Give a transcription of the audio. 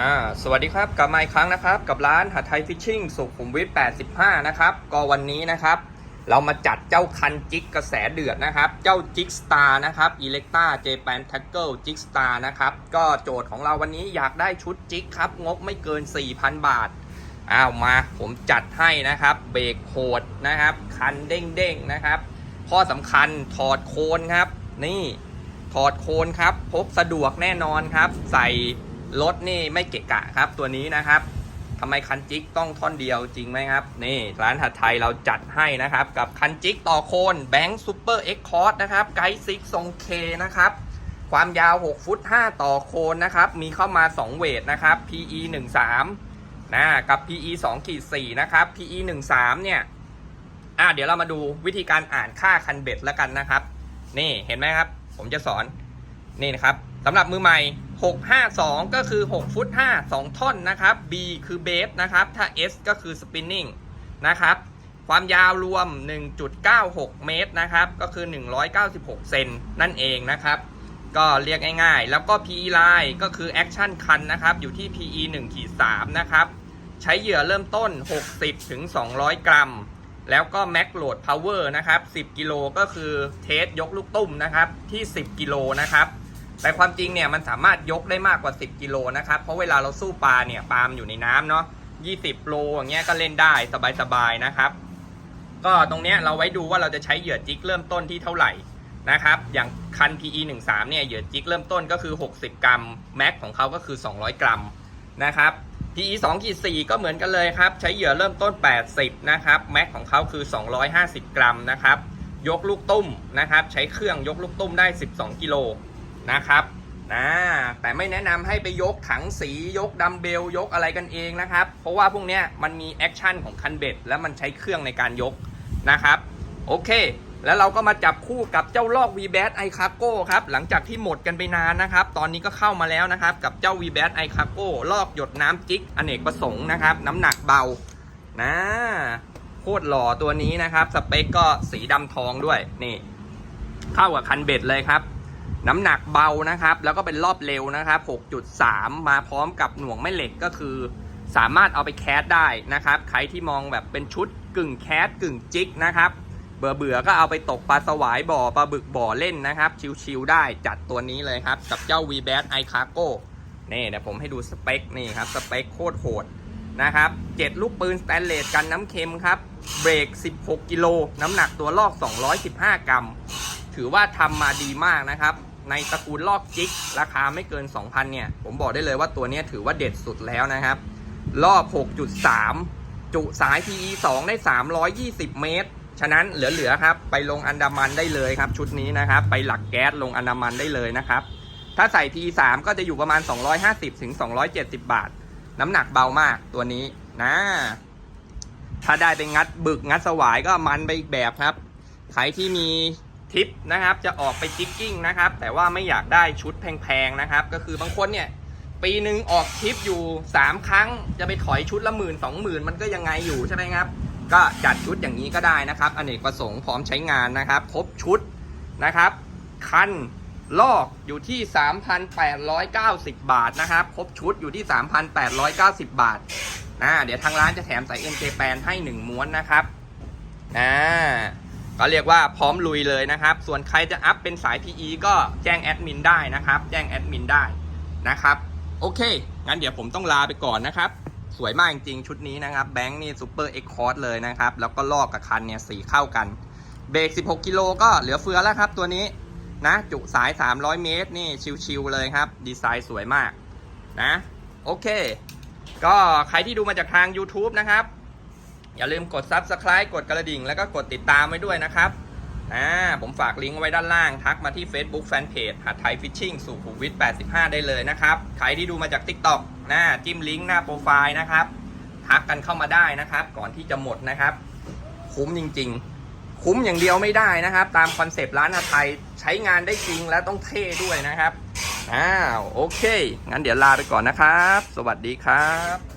อ่าสวัสดีครับกลับมาอีกครั้งนะครับ กับร้านหาไทยฟิชชิ่งสุขุมวิท 85 นะครับ ก็วันนี้นะครับ เรามาจัดเจ้าคันจิกกระแสเดือดนะครับ เจ้าจิกสตาร์นะครับอิเล็กตาเจแปนแท็กเกิลจิกสตาร์นะครับ ก็โจทย์ของเราวันนี้อยากได้ชุดจิกครับ งบไม่เกิน 4,000 บาทอ้าวมาผมจัดให้นะครับ เบรกโหดนะครับ คันเด้งๆนะครับ ข้อสำคัญถอดโคนครับ นี่ถอดโคนครับพกสะดวกแน่นอนครับ ใส่ รถนี่ไม่เกะกะครับตัวนี้นะครับทำไมคันจิกต้องท่อนเดียวจริงไหมครับ นี่ร้านหัดไทยเราจัดให้นะครับ กับคันจิกต่อโคนแบงค์ซูเปอร์เอ็กคอร์ดนะครับไกด์ซิกทรงเคนะครับ ความยาว 6 ฟุต 5 ต่อโคนนะครับ มีเข้ามา 2 เวทนะครับ PE 13นะกับ PE 2ขีด4นะครับ PE 13เนี่ยอะเดี๋ยวเรามาดูวิธีการอ่านค่าคันเบ็ดแล้วกันนะครับ นี่เห็นไหมครับ ผมจะสอนนี่นะครับสำหรับมือใหม่ 652 ก็คือ 6 ฟุต 5 2 ท่อนนะครับ B คือเบสนะครับ ถ้า S ก็คือ spinning นะครับ ความยาวรวม 1.96 เมตรนะครับ ก็คือ 196 เซนนั่นเองนะครับ ก็เรียกง่ายๆ แล้วก็ PE line ก็คือ action คันนะครับ อยู่ที่ PE 1ขีด3นะครับ ใช้เหยื่อเริ่มต้น 60ถึง200 กรัม แล้วก็ Max Load Power นะครับ 10 กิโลก็คือเทสยกลูกตุ้มนะครับ ที่ 10 กิโลนะครับ แต่ความจริงเนี่ยมันสามารถยกได้มากกว่า 10 กิโลนะครับ เพราะเวลาเราสู้ปลาเนี่ยปลามอยู่ในน้ำเนาะ20 โลอย่างเงี้ยก็เล่นได้สบายๆนะครับ ก็ตรงเนี้ยเราไว้ดูว่าเราจะใช้เหยื่อจิกเริ่มต้นที่เท่าไหร่นะครับ อย่างคัน PE 1 3เนี่ยเหยื่อจิกเริ่มต้นก็คือ 60 กรัมแม็กของเขาก็คือ 200 กรัมนะครับ PE 2ขีด4ก็เหมือนกันเลยครับ ใช้เหยื่อเริ่มต้น 80 นะครับแม็กของเขาคือ 250 กรัมนะครับ ยกลูกตุ้มนะครับ ใช้เครื่องยกลูกตุ้มได้ 12 กิโล นะครับนะแต่ไม่แนะนำให้ไปยกถังสียกดัมเบลยกอะไรกันเองนะครับ เพราะว่าพวกเนี้ยมันมีแอคชั่นของคันเบ็ดแล้วมันใช้เครื่องในการยกนะครับโอเค แล้วเราก็มาจับคู่กับเจ้าลอก v b a t i c a r g o ครับหลังจากที่หมดกันไปนานนะครับ ตอนนี้ก็เข้ามาแล้วนะครับ กับเจ้า v b a t i c a r g o ลอกหยดน้ำจิกอเนกประสงค์นะครับ น้ำหนักเบานะโคตรหล่อตัวนี้นะครับ สเปคก็สีดำทองด้วยนี่ เข้ากับคันเบ็ดเลยครับ น้ำหนักเบานะครับ แล้วก็เป็นรอบเร็วนะครับ 6.3 มาพร้อมกับหน่วงแม่เหล็กก็คือ สามารถเอาไปแคสได้นะครับ ใครที่มองแบบเป็นชุดกึ่งแคสกึ่งจิกนะครับ เบื่อเบื่อก็เอาไปตกปลาสวายบ่อปลาบึกบ่อเล่นนะครับ ชิวๆได้จัดตัวนี้เลยครับ กับเจ้า v b a t i Cargo นี่เดี๋ยวผมให้ดูสเปคนี่ครับ สเปคโคตรโหดนะครับ 7 ลูกปืนสแตนเลสกันน้ำเค็มครับ เบรก 16 กิโล น้ำหนักตัวลอก 215 กรัม ถือว่าทำมาดีมากนะครับ ในตระกูลลอกจิกราคาไม่เกิน 2,000 เนี่ย ผมบอกได้เลยว่าตัวนี้ถือว่าเด็ดสุดแล้วนะครับ รอบ 6.3 จุสาย PE 2 ได้ 320 เมตร ฉะนั้นเหลือๆครับ ไปลงอันดามันได้เลยครับ ชุดนี้นะครับ ไปหลักแก๊สลงอันดามันได้เลยนะครับ ถ้าใส่ PE 3ก็จะอยู่ประมาณ 250ถึง270 บาท น้ำหนักเบามากตัวนี้นะถ้าได้ไปงัดบึกงัดสวายก็มันไปอีกแบบครับ ใครที่มี ทริปนะครับจะออกไปจิกกิ้งนะครับ แต่ว่าไม่อยากได้ชุดแพงๆนะครับ ก็คือบางคนเนี่ยปีหนึ่งออกทริปอยู่ 3 ครั้งจะไปถอยชุดละหมื่นสองหมื่นมันก็ยังไงอยู่ใช่ไหมครับ ก็จัดชุดอย่างนี้ก็ได้นะครับอเนกประสงค์พร้อมใช้งานนะครับ ครบชุดนะครับ คันลอกอยู่ที่ 3,890 บาทนะครับ ครบชุดอยู่ที่ 3,890 บาทนะเดี๋ยวทางร้านจะแถมสาย NJ แปนให้ 1 ม้วนนะครับนะ ก็เรียกว่าพร้อมลุยเลยนะครับ ส่วนใครจะอัพเป็นสาย PE ก็แจ้งแอดมินได้นะครับ แจ้งแอดมินได้นะครับ โอเค งั้นเดี๋ยวผมต้องลาไปก่อนนะครับ สวยมากจริงๆชุดนี้นะครับแบงค์นี่ซูเปอร์เอ็กคอร์ดเลยนะครับ แล้วก็ลอกกับคันเนี่ยสีเข้ากัน เบรก 16 กิโลก็เหลือเฟือแล้วครับตัวนี้นะจุสาย 300 เมตร นี่ชิวๆเลยครับ ดีไซน์สวยมากนะ โอเค ก็ใครที่ดูมาจากทาง YouTube นะครับ อย่าลืมกด Subscribe กดกระดิ่ง แล้วก็กดติดตามไว้ด้วยนะครับอ่าผมฝากลิงก์ไว้ด้านล่าง ทักมาที่ Facebook Fanpage หัดไทยฟิชชิ่งสู่ภูวิท85 ได้เลยนะครับ ใครที่ดูมาจาก TikTok นะจิ้มลิงก์หน้าโปรไฟล์นะครับทักกันเข้ามาได้นะครับ ก่อนที่จะหมดนะครับ คุ้มจริง ๆ คุ้มอย่างเดียวไม่ได้นะครับ ตามคอนเซปต์ร้านอาไทยใช้งานได้จริงและต้องเท่ด้วยนะครับอ้าวโอเค งั้นเดี๋ยวลาไปก่อนนะครับ สวัสดีครับ